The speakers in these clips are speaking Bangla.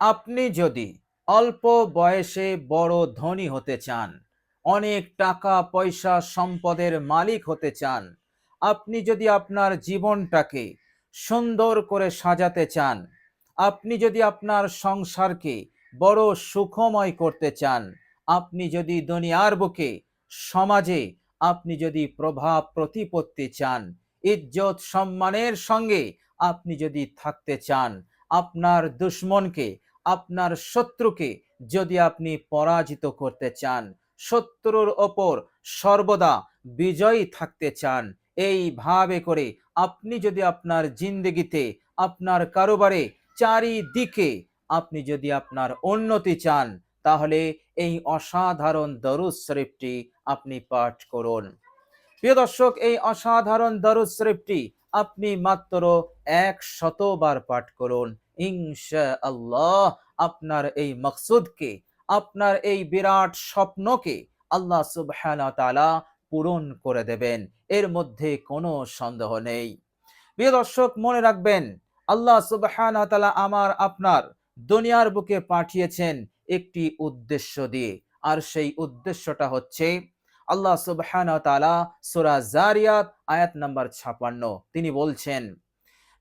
আপনি যদি অল্প বয়সে বড় ধনী হতে চান, অনেক টাকা, পয়সা, সম্পদের মালিক হতে চান, আপনি যদি আপনার জীবনটাকে সুন্দর করে সাজাতে চান, আপনি যদি আপনার সংসারকে বড় সুখময় করতে চান, আপনি যদি দুনিয়ার বুকে, সমাজে আপনি যদি প্রভাব প্রতিপত্তি চান, ইজ্জত সম্মানের সঙ্গে আপনি যদি থাকতে চান, আপনার দুশ্মনকে আপনার শত্রুকে যদি আপনি পরাজিত করতে চান, শত্রুর ওপর সর্বদা বিজয়ী থাকতে চান এইভাবে করে আপনি যদি আপনার জিন্দগিতে, আপনার কারোবারে চারিদিকে আপনি যদি আপনার উন্নতি চান, তাহলে এই অসাধারণ দরুদ শরীফটি আপনি পাঠ করুন। প্রিয় দর্শক, এই অসাধারণ দরুদ শরীফটি আপনি মাত্র এক শতবার পাঠ করুন। ইনশা আল্লাহ আপনার এই মকসুদকে, আপনার এই বিরাট স্বপ্নকে আল্লাহ ওয়া পূরণ করে দেবেন। এর মধ্যে কোনো সন্দেহ নেই। প্রিয় দর্শক, মনে রাখবেন, আল্লাহ ওয়া আমার আপনার দুনিয়ার বুকে পাঠিয়েছেন একটি উদ্দেশ্য দিয়ে। আর সেই উদ্দেশ্যটা হচ্ছে, আল্লাহ ওয়া তাআলা জারিয়াত আয়াত নাম্বার 56 তিনি বলছেন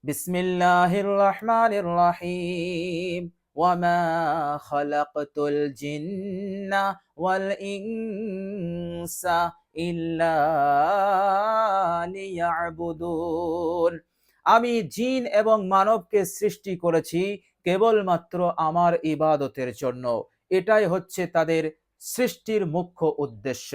বিসমিল্লাহির রহমানির রহিম খালাকতুল জিন্না ওয়াল ইনসা ইল্লা লিয়াবুদুন। আমি জিন এবং মানবকে সৃষ্টি করেছি কেবলমাত্র আমার ইবাদতের জন্য। এটাই হচ্ছে তাদের সৃষ্টির মুখ্য উদ্দেশ্য।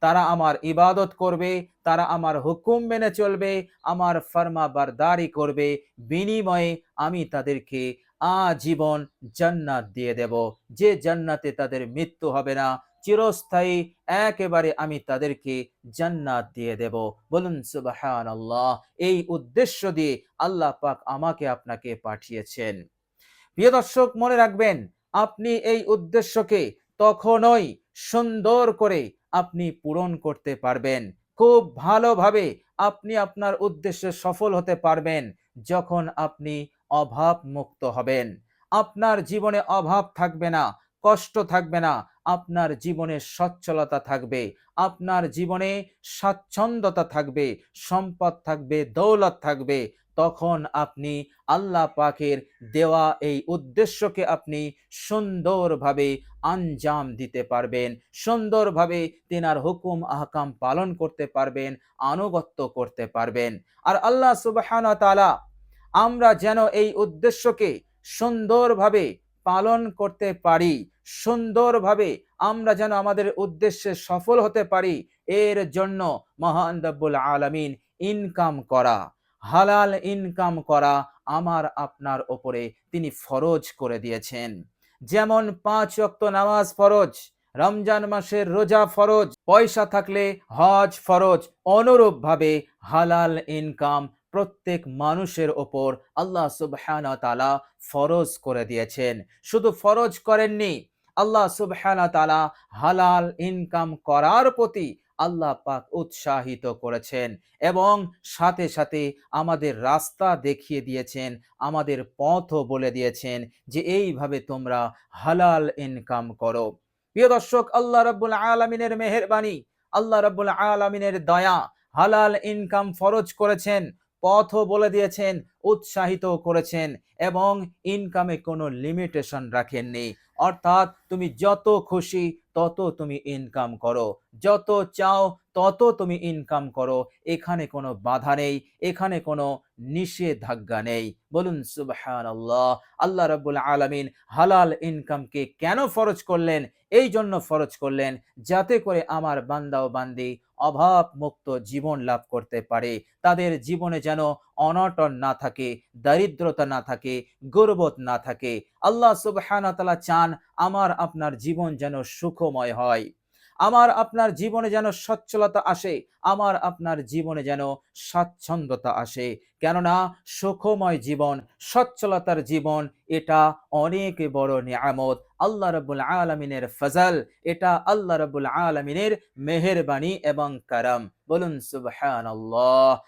তারা আমার ইবাদত করবে, তারা আমার হুকুম মেনে চলবে, আমার ফরমা বারদারি করবে। বিনিময়ে আমি তাদেরকে আজীবন জান্নাত দিয়ে দেব। যে জান্নাতে তাদের মৃত্যু হবে না, চিরস্থায়ী একেবারে আমি তাদেরকে জান্নাত দিয়ে দেব। বলুন সুবাহান আল্লাহ এই উদ্দেশ্য দিয়ে আল্লাহ পাক আমাকে আপনাকে পাঠিয়েছেন। প্রিয় দর্শক, মনে রাখবেন, আপনি এই উদ্দেশ্যকে তখনই সুন্দর করে আপনি পূরণ করতে পারবেন। খুব ভালোভাবে আপনি আপনার উদ্দেশ্যে সফল হতে পারবেন যখন আপনি অভাব মুক্ত হবেন। আপনার জীবনে অভাব থাকবে না, কষ্ট থাকবে না, আপনার জীবনে সচ্ছলতা থাকবে, আপনার জীবনে স্বাচ্ছন্দ্যতা থাকবে, সম্পদ থাকবে, দৌলত থাকবে তখন আপনি আল্লাহ পাকের দেওয়া এই উদ্দেশ্যকে আপনি সুন্দরভাবে আঞ্জাম দিতে পারবেন, সুন্দরভাবে তেনার হুকুম, আহকাম পালন করতে পারবেন, আনুগত্য করতে পারবেন। আর আল্লাহ সুবহান তাআলা আমরা যেন এই উদ্দেশ্যকে সুন্দরভাবে পালন করতে পারি, সুন্দরভাবে আমরা যেন আমাদের উদ্দেশ্যে সফল হতে পারি, এর জন্য মহান রব্বুল আলামিন ইনকাম করা। হালাল ইনকাম করা আমার আপনার ওপরে তিনি ফরজ করে দিয়েছেন। যেমন পাঁচ ওয়াক্ত নামাজ ফরজ, রমজান মাসের রোজা ফরজ, পয়সা থাকলে হজ ফরজ, অনুরূপভাবে হালাল ইনকাম প্রত্যেক মানুষের ওপর আল্লাহ সুবহানা তালা ফরজ করে দিয়েছেন। শুধু ফরজ করেননি, আল্লাহ সুবহানা তালা হালাল ইনকাম করার প্রতি আল্লাহ পাক উৎসাহিত করেছেন এবং সাথে সাথে আমাদের রাস্তা দেখিয়ে দিয়েছেন, আমাদের পথও বলে দিয়েছেন যে এইভাবে তোমরা হালাল ইনকাম করো। প্রিয় দর্শক, আল্লাহ রাব্বুল আলামিনের মেহেরবানি, আল্লাহ রাব্বুল আলামিনের দয়া হালাল ইনকাম ফরজ করেছেন, পথও বলে দিয়েছেন, উৎসাহিত করেছেন এবং ইনকামে কোনো লিমিটেশন রাখেননি। অর্থাৎ তুমি যত খুশি তত তুমি ইনকাম করো। যত চাও, তত তুমি ইনকাম করো। এখানে কোনো বাধা নেই, এখানে কোনো নিষেধাজ্ঞা নেই। বলুন সুবহান আল্লাহ আল্লাহ রাব্বুল আলামিন হালাল ইনকামকে কেন ফরজ করলেন? এই জন্য ফরজ করলেন যাতে করে আমার বান্দা ও বান্দি অভাব মুক্ত জীবন লাভ করতে পারে। তাদের জীবনে যেন অনটন না থাকে, দারিদ্রতা না থাকে গর্বত না থাকে। আল্লাহ সুবহানাহু ওয়া তাআলা চান আমার, আপনার জীবন যেন সুখময় হয়। আমার আপনার জীবনে যেন সচ্ছলতা আসে, আমার আপনার জীবনে যেন স্বাচ্ছন্দ্যতা আসে। কেননা সুখময় জীবন, সচ্ছলতার জীবন, এটা অনেক বড় নিয়ামত। আল্লাহ রবুল আলমিনের ফজল, এটা আল্লাহ রবুল আলমিনের মেহেরবানি এবং কারাম। বলুন সুবহান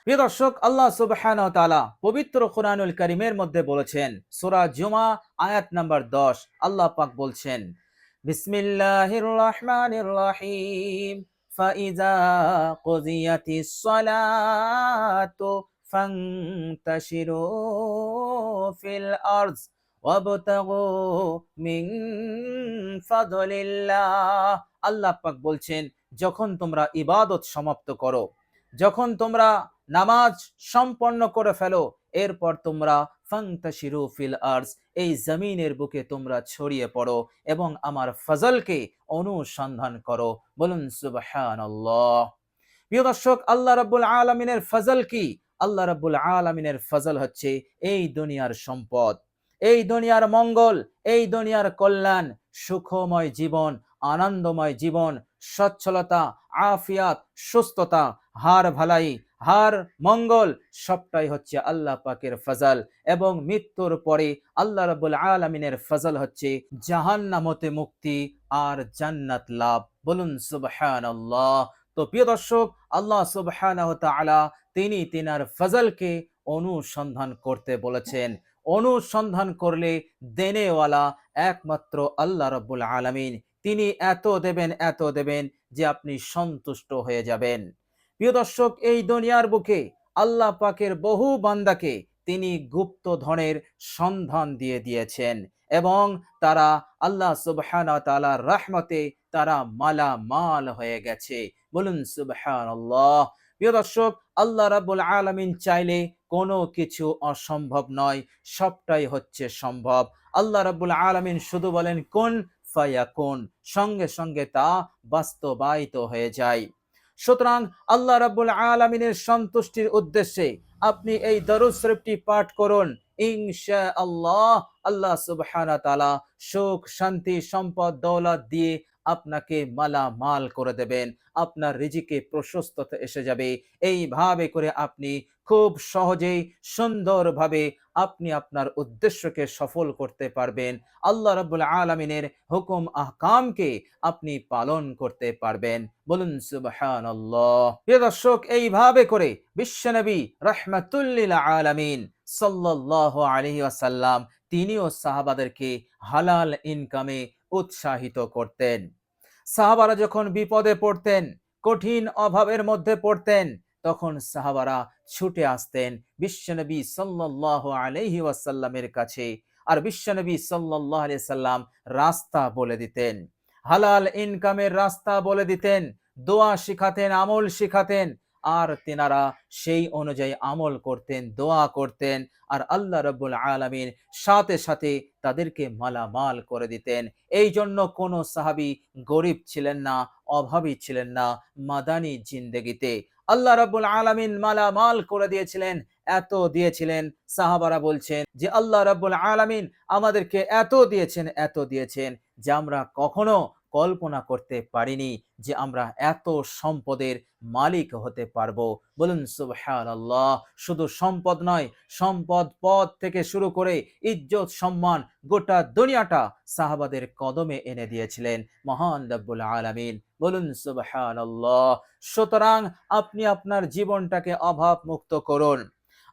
প্রিয় দর্শক, আল্লাহ সুবহান পবিত্র কোরআনুল করিমের মধ্যে বলেছেন, সুরা জুমা আয়াত নাম্বার দশ, আল্লাহ পাক বলছেন বিসমিল্লাহির রহমানির রহিম فإذا قضيت الصلاة فانتشروا في الأرض وابتغوا من فضل الله আল্লাহ পাক বলছেন যখন তোমরা ইবাদত সমাপ্ত করো যখন তোমরা নামাজ সম্পন্ন করে ফেলো এরপর তোমরা ফাংতাশিরু ফিল আর্স, এই জমিনের বুকে তোমরা ছড়িয়ে পড়ো এবং আমার ফজলকে অনুসন্ধান করো। বলুন, সুবহানাল্লাহ। প্রিয় দর্শক, আল্লাহ রাব্বুল আলামিনের ফজল কি? আল্লাহ রাব্বুল আলামিনের ফজল হচ্ছে এই দুনিয়ার সম্পদ, এই দুনিয়ার মঙ্গল, এই দুনিয়ার কল্যাণ, সুখময় জীবন, আনন্দময় জীবন, সচ্ছলতা, আফিয়াত, সুস্থতা হার ভালাই হার, মঙ্গল, সবটাই হচ্ছে আল্লাহ পাকের ফজল এবং মৃত্যুর পরে আল্লাহ রাব্বুল আলামিনের ফজল হচ্ছে জাহান্নামতে মুক্তি আর জান্নাত লাভ। বলুন, সুবহানাল্লাহ। তো প্রিয় দর্শক, আল্লাহ সুবহানাহু তাআলা তিনি তিনার ফজলকে অনুসন্ধান করতে বলেছেন। অনুসন্ধান করলে দেনেওয়ালা একমাত্র আল্লাহ রব্বুল আলামিন। তিনি এত দেবেন এত দেবেন যে আপনি সন্তুষ্ট হয়ে যাবেন। প্রিয় দর্শক, এই দুনিয়ার বুকে আল্লাহ পাকের বহু বান্দাকে তিনি গুপ্ত ধনের সন্ধান দিয়ে দিয়েছেন এবং তারা আল্লাহ সুবহানা তাআলার রহমতে তারা মালা মাল হয়ে গেছে। বলুন সুবহান আল্লাহ প্রিয় দর্শক, আল্লাহ রাব্বুল আলামিন চাইলে কোনো কিছু অসম্ভব নয়, সবটাই হচ্ছে সম্ভব। আল্লাহ রাব্বুল আলামিন শুধু বলেন, কোন ফায়া কোন সঙ্গে সঙ্গে তা বাস্তবায়িত হয়ে যায়। সুতরাং আল্লাহ রাবুল আলমিনের সন্তুষ্টির উদ্দেশ্যে আপনি এই দরুদ শরীফটি পাঠ করুন। ইনশা আল্লাহ আল্লাহ সুবহানা তালা সুখ, শান্তি, সম্পদ, দৌলত দিয়ে আপনাকে মালা মাল করে দেবেন। আপনার রিজিকে প্রশস্ততা এসে যাবে। এইভাবে করে আপনি খুব সহজেই সুন্দরভাবে আপনি আপনার উদ্দেশ্যকে সফল করতে পারবেন। আল্লাহ রাব্বুল আলামিনের হুকুম, আহকামকে আপনি পালন করতে পারবেন। বলুন, সুবহানাল্লাহ। প্রিয় দর্শক, এইভাবে করে বিশ্বনবী রাহমাতুল্লিল আলামিন সাল্লাল্লাহু আলাইহি ওয়াসাল্লাম তিনিও সাহাবাদেরকে হালাল ইনকামে উৎসাহিত করতেন। সাহাবারা যখন বিপদে পড়তেন, কঠিন অভাবের মধ্যে পড়তেন তখন সাহাবারা ছুটে আসতেন বিশ্বনবী সাল্লাহ আলহি ওয়াসাল্লামের কাছে। আর বিশ্বনবী সাল্লাহ আলি সাল্লাম রাস্তা বলে দিতেন। হালাল ইনকামের রাস্তা বলে দিতেন, দোয়া শিখাতেন, আমল শিখাতেন আর তেনারা সেই অনুযায়ী আমল করতেন, দোয়া করতেন আর আল্লাহ রব্বুল আলমিন সাথে সাথে তাদেরকে মালামাল করে দিতেন। এই জন্য কোনো সাহাবি গরিব ছিলেন না, অভাবী ছিলেন না মাদানী জিন্দেগিতে। আল্লাহ রব্বুল আলমিন মালামাল করে দিয়েছিলেন, এত দিয়েছিলেন। সাহাবারা বলছেন যে, আল্লাহ রব্বুল আলমিন আমাদেরকে এত দিয়েছেন এত দিয়েছেন যে, আমরা কখনো কল্পনা করতে পারিনি যে আমরা এত সম্পদের মালিক হতে পারব। বলুন সুবহান আল্লাহ শুধু সম্পদ নয়, সম্পদ পদ থেকে শুরু করে ইজ্জত, সম্মান গোটা দুনিয়াটা সাহাবাদের কদমে এনে দিয়েছিলেন। মহান রব্বুল আলামিন। বলুন সুবহান আল্লাহ সুতরাং আপনি আপনার জীবনটাকে অভাব মুক্ত করুন।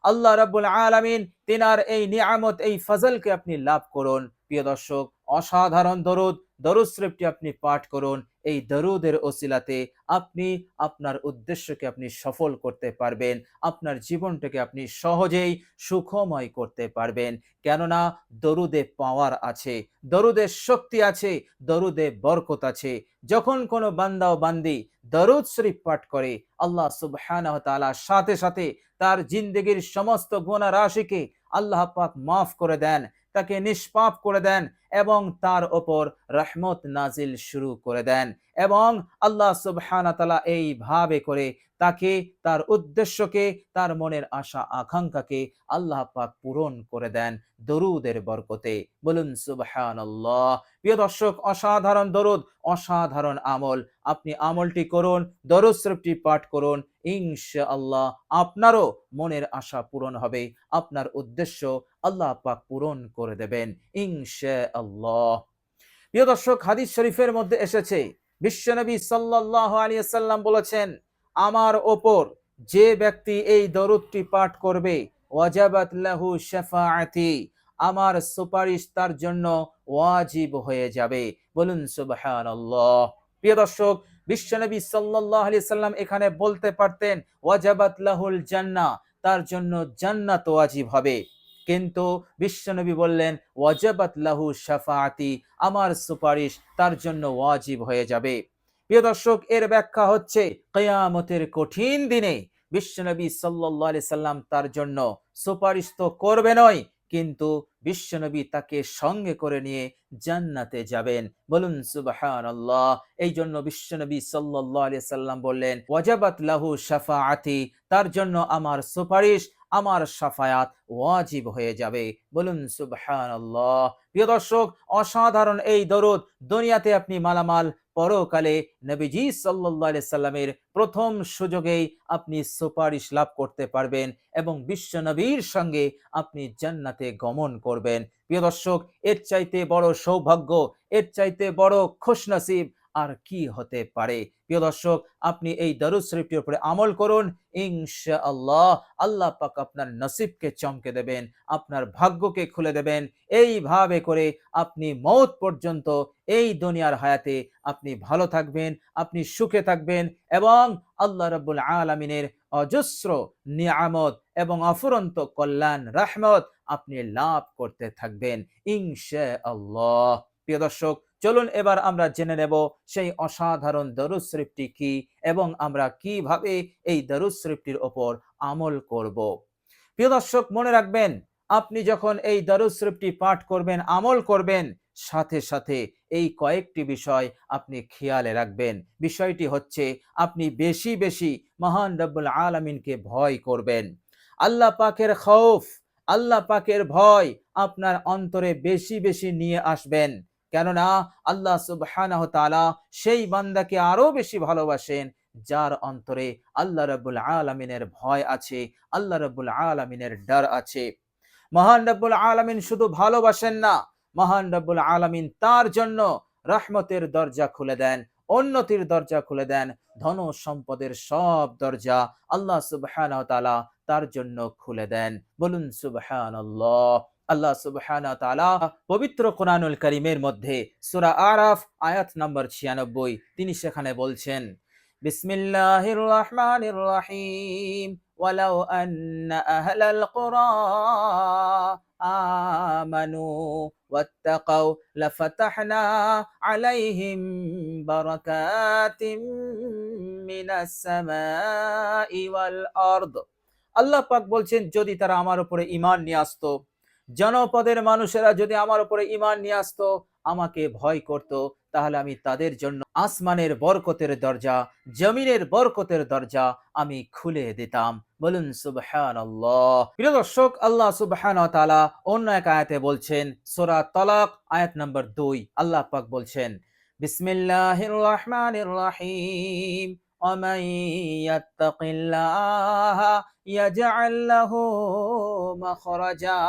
আল্লাহ রাব্বুল আলামিন তিনার এই নিয়ামত, এই ফজলকে আপনি লাভ করুন। প্রিয় দর্শক, অসাধারণ দরুদ। দরুদ শরীফটি আপনি পাঠ করুন। এই দরুদের ওসিলাতে আপনি আপনার উদ্দেশ্যকে আপনি সফল করতে পারবেন। আপনার জীবনটাকে আপনি সহজেই সুখময় করতে পারবেন। কেননা দরুদে পাওয়ার আছে, দরুদে শক্তি আছে, দরুদে বরকত আছে। যখন কোনো বান্দা ও বান্দি দরুদ শরীফ পাঠ করে, আল্লাহ সুবহানাহ তাআলা সাথে সাথে তার জিন্দগির সমস্ত গুনাহ রাশিকে আল্লাহ পাক মাফ করে দেন। তাকে নিষ্পাপ করে দেন এবং তার ওপর রহমত নাজিল শুরু করে দেন এবং আল্লাহ সুবহানা তালা এইভাবে করে তাকে, তার উদ্দেশ্যকে, তার মনের আশা, আকাঙ্ক্ষাকে আল্লাহ পাক পূরণ করে দেন দরুদের বরকতে। বলুন সুবহান প্রিয় দর্শক, অসাধারণ দরুদ, অসাধারণ আমল। আপনি আমলটি করুন, দরুদ পাঠ করুন ইনশা আল্লাহ আপনারও মনের আশা পূরণ হবে। আপনার উদ্দেশ্য আল্লাহ পাক পূরণ করে দেবেন ইনশা আল্লাহ প্রিয় দর্শক, হাদিস শরীফের মধ্যে এসেছে বিশ্বনবী সাল্লাল্লাহু আলাইহি সাল্লাম বলেছেন, আমার ওপর যে ব্যক্তি এই দরুদটি পাঠ করবে, ওয়াজাবাত লাহু শাফাআতি, আমার সুপারিশ তার জন্য ওয়াজিব হয়ে যাবে। বলুন সুবহানাল্লাহ। প্রিয় দর্শক বিশ্বনবী সাল্লাল্লাহু আলাইহি সাল্লাম এখানে বলতে পারতেন, ওয়াজাবাত লাহুল জান্নাহ তার জন্য জান্নাত ওয়াজিব হবে। কিন্তু বিশ্বনবী বললেন, ওয়াজাবাত লাহু শাফাআতি আমার সুপারিশ তার জন্য ওয়াজিব হয়ে যাবে। প্রিয় দর্শক, এর ব্যাখ্যা হচ্ছে, কেয়ামতের কঠিন দিনে বিশ্বনবী আলাইহি সাল্লাম তার জন্য সুপারিশ তো করবে নয়, কিন্তু বিশ্বনবী তাকে সঙ্গে করে নিয়ে জান্নাতে যাবেন। বলুন, সুবহানাল্লাহ। এই জন্য বিশ্বনবী আলাইহি সাল্লাম বললেন, ওয়াজাবাত লাহু শাফাআতি তার জন্য আমার সুপারিশ, আমার সাফায়াত ওয়াজিব হয়ে যাবে। বলুন, সুবহানাল্লাহ। প্রিয় দর্শক, অসাধারণ এই দরুদ। দুনিয়াতে আপনি মালামাল পরকালে নবীজি আলাইহি সাল্লামের প্রথম সুযোগেই আপনি সুপারিশ লাভ করতে পারবেন এবং বিশ্ব নবীর সঙ্গে আপনি জান্নাতে গমন করবেন। প্রিয় দর্শক, এর চাইতে বড় সৌভাগ্য, এর চাইতে বড় খুশনসিব আর কি হতে পারে? প্রিয় দর্শক, আপনি এই দরুদ শরীফটির উপরে আমল করুন। ইনশাআল্লাহ আল্লাহ আল্লাহ পাক আপনার নসিবকে চমকে দেবেন, আপনার ভাগ্যকে খুলে দেবেন। এইভাবে করে আপনি মৌত পর্যন্ত এই দুনিয়ার হায়াতে আপনি ভালো থাকবেন, আপনি সুখে থাকবেন এবং আল্লাহ রাব্বুল আলামিনের অজস্র নিয়ামত এবং অফুরন্ত কল্যাণ, রাহমত আপনি লাভ করতে থাকবেন। ইনশাআল্লাহ। প্রিয় দর্শক চলুন এবার আমরা জেনে নেব সেই অসাধারণ দরুদ শরীফটি কি এবং আমরা কীভাবে এই দরুদ শরীফটির ওপর আমল করব। প্রিয় দর্শক, মনে রাখবেন, আপনি যখন এই দরুদ শরীফটি পাঠ করবেন, আমল করবেন, সাথে সাথে এই কয়েকটি বিষয় আপনি খেয়ালে রাখবেন। বিষয়টি হচ্ছে, আপনি বেশি বেশি মহান রব্বুল আলমিনকে ভয় করবেন। আল্লাহ পাকের খৌফ, আল্লাহ পাকের ভয় আপনার অন্তরে বেশি বেশি নিয়ে আসবেন। কেননা আল্লাহ সুবহানাহু তাআলা সেই বান্দাকে আরও বেশি ভালোবাসেন, যার অন্তরে আল্লাহ রাব্বুল আলামিনের ভয় আছে, আল্লাহ রাব্বুল আলামিনের ডর আছে। মহান রাব্বুল আলামিন শুধু ভালোবাসেন না, মহান রাব্বুল আলামিন তার জন্য রহমতের দরজা খুলে দেন, উন্নতির দরজা খুলে দেন, ধন সম্পদের সব দরজা আল্লাহ সুবহানাহু তাআলা তার জন্য খুলে দেন। বলুন সুবহানাল্লাহ। আল্লাহ পবিত্র কোরআনুল কারীমের মধ্যে সূরা আরাফ আয়াত নম্বর 96 তিনি সেখানে বলছেন, বিসমিল্লাহির রহমানির রহিম আন্না আহলাল কুরা আমানু ওয়াত্তাকাউ লাফাতাহনা আলাইহিম বারাকাতিম মিনাস সামাই ওয়াল আরদ। আল্লাহ পাক বলছেন, যদি তারা আমার উপরে ঈমান নিয়ে আসতো জনপদের মানুষেরা যদি আমার উপরে ইমান নিয়ে আসতো, আমাকে ভয় করত, তাহলে আমি তাদের জন্য আসমানের বরকতের দরজা, জমিনের বরকতের দরজা আমি খুলে দিতাম। বলুন, সুবহানাল্লাহ। প্রিয় দর্শক, আল্লাহ সুবহানাহু ওয়া তাআলা অন্য এক আয়াতে বলছেন, সূরা তালাক, আয়াত নম্বর 2 আল্লাহ পাক বলছেন, বিসমিল্লাহির রহমানির রহিম। ومن يتق الله يجعل له مخرجا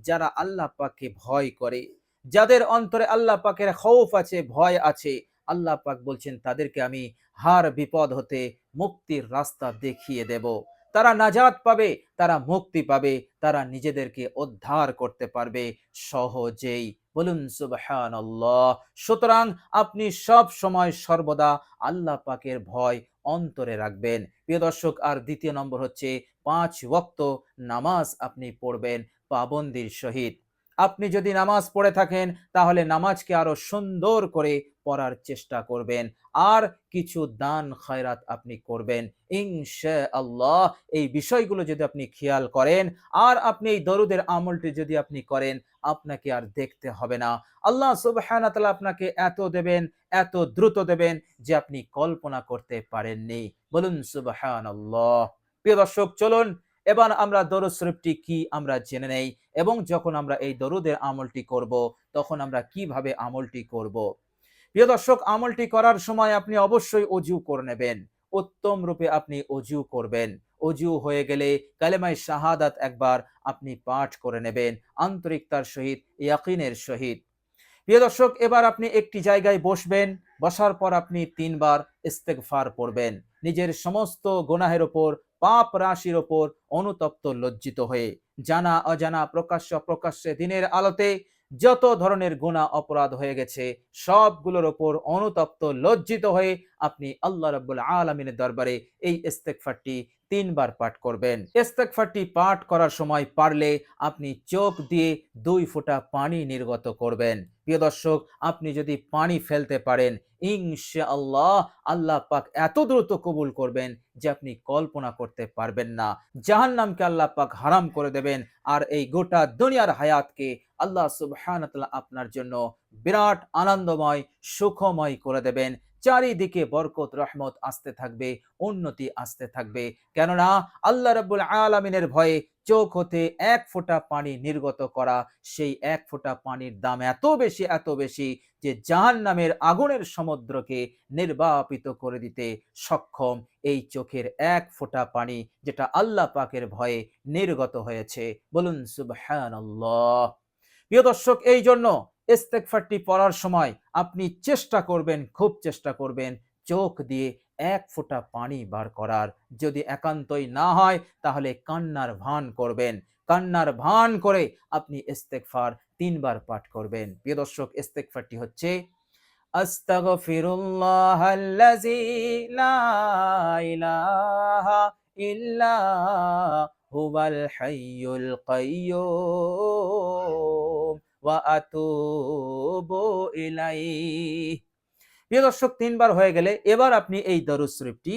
যারা আল্লাহ পাককে ভয় করে যাদের অন্তরে আল্লাহ পাকের খৌফ আছে ভয় আছে আল্লাহ পাক বলছেন তাদেরকে আমি হার বিপদ হতে মুক্তির রাস্তা দেখিয়ে দেব তারা নাজাত পাবে, তারা মুক্তি পাবে, তারা নিজেদেরকে উদ্ধার করতে পারবে সহজেই। বলুন, সুবহানাল্লাহ। সুতরাং আপনি সব সময় সর্বদা আল্লাহ পাকের ভয় অন্তরে রাখবেন। প্রিয় দর্শক, আর দ্বিতীয় নম্বর হচ্ছে পাঁচ ওয়াক্ত নামাজ আপনি পড়বেন পাবন্দির সহিত। আপনি যদি নামাজ পড়ে থাকেন, তাহলে নামাজকে আরও সুন্দর করে পড়ার চেষ্টা করবেন। আর কিছু দান, খায়রাত আপনি করবেন। ইনশা আল্লাহ এই বিষয়গুলো যদি আপনি খেয়াল করেন, আর আপনি এই দরুদের আমলটি যদি আপনি করেন, আপনাকে আর দেখতে হবে না। আল্লাহ সুবহানাহু তাআলা আপনাকে এত দেবেন, এত দ্রুত দেবেন যে আপনি কল্পনা করতে পারেননি। বলুন সুবহানাল্লাহ। প্রিয় দর্শক, চলুন, এবার আমরা দরুদ শরীফটি কি আমরা জেনে নেই এবং যখন আমরা এই দরুদের আমলটি করব, তখন আমরা কীভাবে আমলটি করব? প্রিয় দর্শক, আমলটি করার সময় আপনি অবশ্যই অজু করে নেবেন। উত্তম রূপে আপনি অজু করবেন। অজু হয়ে গেলে কালেমায় শাহাদাত একবার আপনি পাঠ করে নেবেন, আন্তরিকতার সহিত, ইয়াকিনের সহিত। প্রিয় দর্শক, এবার আপনি একটি জায়গায় বসবেন, বসার পর আপনি তিনবার ইস্তেগফার পড়বেন। নিজের সমস্ত গুনাহের ওপর, পাপ রাশির ওপর অনুতপ্ত লজ্জিত হয়ে জানা অজানা প্রকাশ্য প্রকাশ্যে দিনের আলোতে যত ধরনের গুণা অপরাধ হয়ে গেছে, সবগুলোর ওপর অনুতপ্ত লজ্জিত হয়ে আপনি আল্লাহ রব্বুল আলমিনের দরবারে এই ইস্তেকফারটি তিনবার পাঠ করবেন। ইস্তেকফারটি পাঠ করার সময় পারলে আপনি চোখ দিয়ে দুই ফোঁটা পানি নির্গত করবেন। প্রিয় দর্শক, আপনি যদি পানি ফেলতে পারেন ইনশা আল্লাহ আল্লাহ পাক এত দ্রুত কবুল করবেন যে আপনি কল্পনা করতে পারবেন না। জাহান নামকে আল্লাহ পাক হারাম করে দেবেন আর এই গোটা দুনিয়ার হায়াতকে আল্লাহ সুবহান আপনার জন্য বিরাট আনন্দময়, সুখময় করে দেবেন। চারিদিকে বরকত, রহমত আসতে থাকবে, উন্নতি আসতে থাকবে। কেননা আল্লাহ রাব্বুল আলামিনের ভয়ে চোখ হতে এক ফোঁটা পানি নির্গত করা, সেই এক ফোঁটা পানির দাম এত বেশি এত বেশি যে জাহান নামের আগুনের সমুদ্রকে নির্বাপিত করে দিতে সক্ষম এই চোখের এক ফোঁটা পানি যেটা আল্লাহ পাকের ভয়ে নির্গত হয়েছে। বলুন, সুবহানাল্লাহ। প্রিয় দর্শক, এই জন্য ইস্তেকফারটি পড়ার সময় আপনি চেষ্টা করবেন, খুব চেষ্টা করবেন চোখ দিয়ে এক ফোঁটা পানি বার করার। যদি একান্তই না হয়, তাহলে কান্নার ভান করবেন। কান্নার ভান করে আপনি ইস্তেকফার তিনবার পাঠ করবেন। প্রিয় দর্শক ইস্তেকফারটি হচ্ছে আস্তাগফিরুল্লাহাল্লাযী লা ইলাহা ইল্লা হুয়াল হাইয়ুল কাইয়্যুম প্রিয় দর্শক, তিনবার হয়ে গেলে এবার আপনি এই দরুদ শরীফটি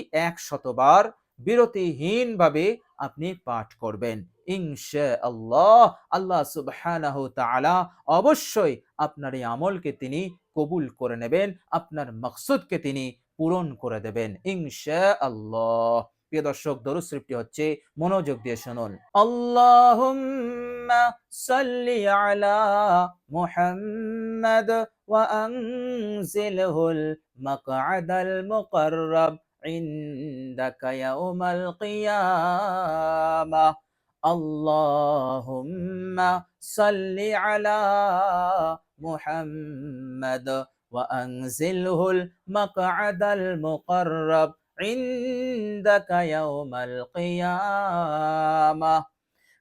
আপনি পাঠ করবেন। ইনশা আল্লাহ আল্লাহ তাআলা অবশ্যই আপনার এই আমলকে তিনি কবুল করে নেবেন, আপনার মকসুদকে তিনি পূরণ করে দেবেন। ইনশা আল্লাহ প্রিয় দর্শক দরুদ শরীফটি হচ্ছে মনোযোগ দিয়ে শুনুন আল্লাহুম্মা সাল্লি আলা মুহাম্মাদ ওয়া আনজিলহুল মাকআদাল মুকাররাব عندك يوم القيامة اللهم صل على محمد وأنزله المقعد المقرب عندك يوم القيامة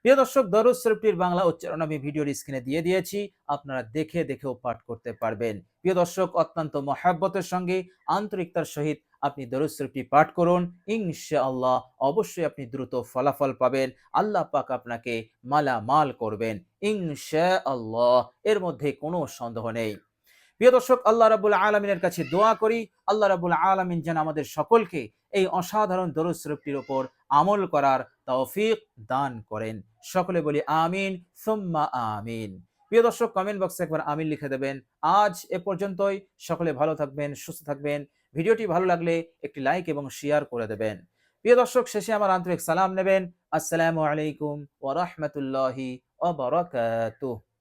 প্রিয় দর্শক, দরুদ শরীফটির বাংলা উচ্চারণ আমি ভিডিওর স্ক্রিনে দিয়ে দিয়েছি, আপনারা দেখে দেখেও পাঠ করতে পারবেন। প্রিয় দর্শক, অত্যন্ত মহাব্বতের সঙ্গে আন্তরিকতার সহিত আপনি দরুদ শরীফটি পাঠ করুন। ইনশাআল্লাহ অবশ্যই আপনি দ্রুত ফলাফল পাবেন। আল্লাহ পাক আপনাকে মালামাল করবেন। ইনশাআল্লাহ এর মধ্যে কোনো সন্দেহ নেই। প্রিয় দর্শক, আল্লাহ রাবুল আলমিনের কাছে দোয়া করি। আল্লাহ রাবুল আলমিন যেন আমাদের সকলকে এই অসাধারণ দরুদ শরীফটির ওপর আমল করার তৌফিক দান করেন। সকলে বলি আমিন, সুম্মা আমিন। প্রিয় দর্শক কমেন্ট বক্সে একবার আমিন লিখে দেবেন। আজ এ পর্যন্তই। সকলে ভালো থাকবেন, সুস্থ থাকবেন। ভিডিওটি ভালো লাগলে একটি লাইক এবং শেয়ার করে দেবেন। প্রিয় দর্শক, শেষে আমার আন্তরিক সালাম নেবেন। আসসালামু আলাইকুম ওয়া রাহমাতুল্লাহি ওয়া বারাকাতুহু।